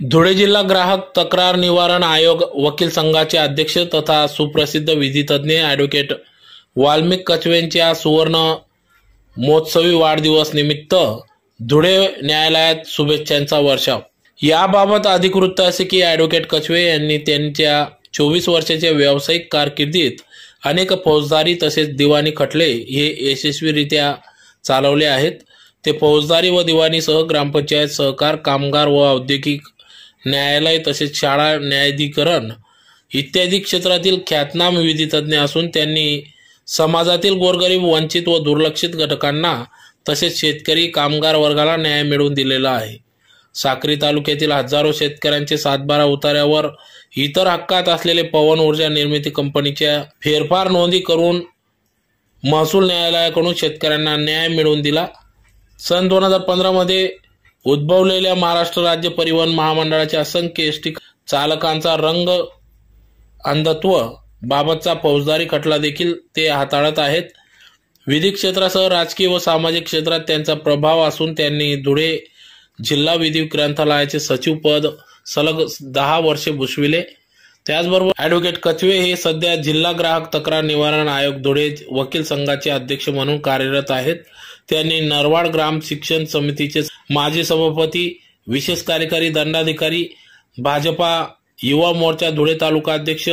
धुळे जिल्हा ग्राहक तक्रार निवारण आयोग वकील संघाचे अध्यक्ष तथा सुप्रसिद्ध विधितज्ञ ॲडव्होकेट वाल्मिक कचवेंच्या सुवर्ण महोत्सवी वाढदिवस निमित्त धुळे न्यायालयात शुभेच्छांचा वर्षाव. याबाबत अधिकृत असे की ॲडव्होकेट कचवे यांनी त्यांच्या चोवीस वर्षाच्या व्यावसायिक कारकिर्दीत अनेक फौजदारी तसेच दिवाणी खटले हे यशस्वीरित्या चालवले आहेत. ते फौजदारी व दिवाणीसह ग्रामपंचायत सहकार कामगार व औद्योगिक न्यायालय तसेच शाळा न्यायाधिकरण इत्यादी क्षेत्रातील ख्यातनाम विधितज्ञ असून त्यांनी समाजातील गोरगरीब वंचित व दुर्लक्षित घटकांना तसेच शेतकरी कामगार वर्गाला न्याय मिळवून दिलेला आहे. साक्री तालुक्यातील हजारो शेतकऱ्यांचे सातबारा उतार्यावर इतर हक्कात असलेले पवन ऊर्जा निर्मिती कंपनीच्या फेरफार नोंदी करून महसूल न्यायालयाकडून शेतकऱ्यांना न्याय मिळवून दिला. सन दोन हजार पंधरामध्ये उद्भवलेल्या महाराष्ट्र राज्य परिवहन महामंडळाच्या असंख्य एसटी चालकांचा रंग अंधत्व बाबतचा फौजदारी खटला देखील ते हाताळत आहेत. विधी क्षेत्रासह राजकीय व सामाजिक क्षेत्रात त्यांचा प्रभाव असून त्यांनी धुळे जिल्हा विधी ग्रंथालयाचे सचिव पद सलग दहा वर्षे भूषविले. त्याचबरोबर ॲडव्होकेट कचवे हे सध्या जिल्हा ग्राहक तक्रार निवारण आयोग धुळे वकील संघाचे अध्यक्ष म्हणून कार्यरत आहेत. त्यांनी नरवाड ग्राम शिक्षण समितीचे माजी सभापती विशेष कार्यकारी दंडाधिकारी भाजपा युवा मोर्चा धुळे तालुका अध्यक्ष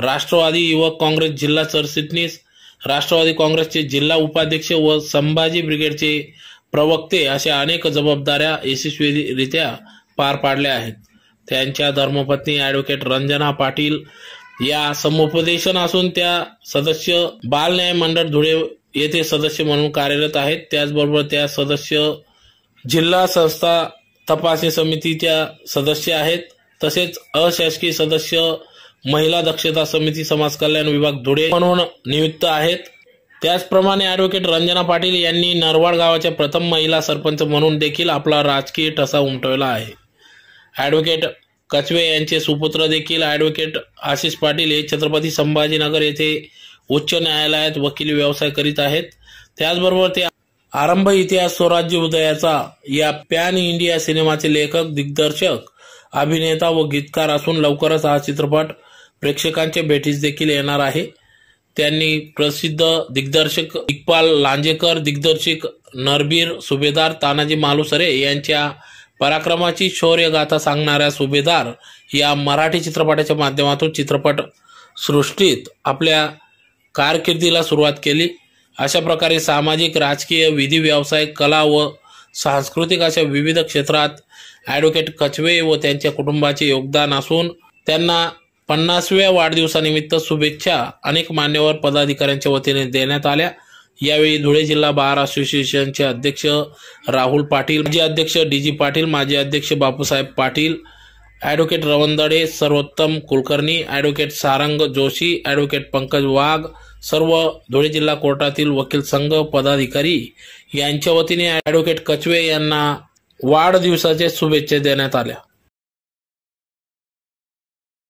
राष्ट्रवादी युवक काँग्रेस जिल्हा सरचिटणीस राष्ट्रवादी काँग्रेसचे जिल्हा उपाध्यक्ष व संभाजी ब्रिगेडचे प्रवक्ते अशा अनेक जबाबदाऱ्या यशस्वीरित्या पार पाडल्या आहेत. त्यांच्या धर्मपत्नी ॲडव्होकेट रंजना पाटील या समुपदेशन असून त्या सदस्य बाल न्याय मंडळ धुळे येथे सदस्य म्हणून कार्यरत आहेत. त्याचबरोबर त्या सदस्य जिल्हा संस्था तपासणी समितीच्या सदस्य आहेत. तसेच अशासकीय सदस्य महिला दक्षता समिती समाज कल्याण विभाग धुळे म्हणून नियुक्त आहेत. त्याचप्रमाणे ॲडव्होकेट रंजना पाटील यांनी नरवाड गावाच्या प्रथम महिला सरपंच म्हणून देखील आपला राजकीय ठसा उमटवला आहे. ॲडव्होकेट कचवे यांचे सुपुत्र देखील ॲडव्होकेट आशिष पाटील हे छत्रपती संभाजीनगर येथे उच्च न्यायालयात वकील व्यवसाय करीत आहेत. त्याचबरोबर ते आरंभ इतिहास स्वराज्य उदयाचा या पॅन इंडिया सिनेमाचे लेखक दिग्दर्शक अभिनेता व गीतकार असून लवकरच हा चित्रपट प्रेक्षकांच्या भेटीस देखील येणार आहे. त्यांनी प्रसिद्ध दिग्दर्शक इक्बाल लांजेकर दिग्दर्शक नरबीर सुभेदार तानाजी मालुसरे यांच्या पराक्रमाची शौर्य गाथा सांगणाऱ्या सुभेदार या मराठी चित्रपटाच्या माध्यमातून चित्रपट सृष्टीत आपल्या कारकिर्दीला सुरुवात केली. अशा प्रकारे सामाजिक राजकीय विधी व्यवसाय कला व सांस्कृतिक अशा विविध क्षेत्रात ॲडव्होकेट कचवे व त्यांच्या कुटुंबाचे योगदान असून त्यांना पन्नासव्या वाढदिवसानिमित्त शुभेच्छा अनेक मान्यवर पदाधिकाऱ्यांच्या वतीने देण्यात आल्या. यावेळी धुळे जिल्हा बार असोसिएशनचे अध्यक्ष राहुल पाटील माजी अध्यक्ष डी जी पाटील माजी अध्यक्ष Bapusaheb Patil advocate Ravandade Sarvottam Kulkarni advocate Sarang Joshi advocate Pankaj Wagh सर्व धुळे जिल्हा कोर्टातील वकील संघ पदाधिकारी यांच्या वतीने ॲडव्होकेट कचवे यांना वाढदिवसाच्या शुभेच्छा देण्यात आल्या.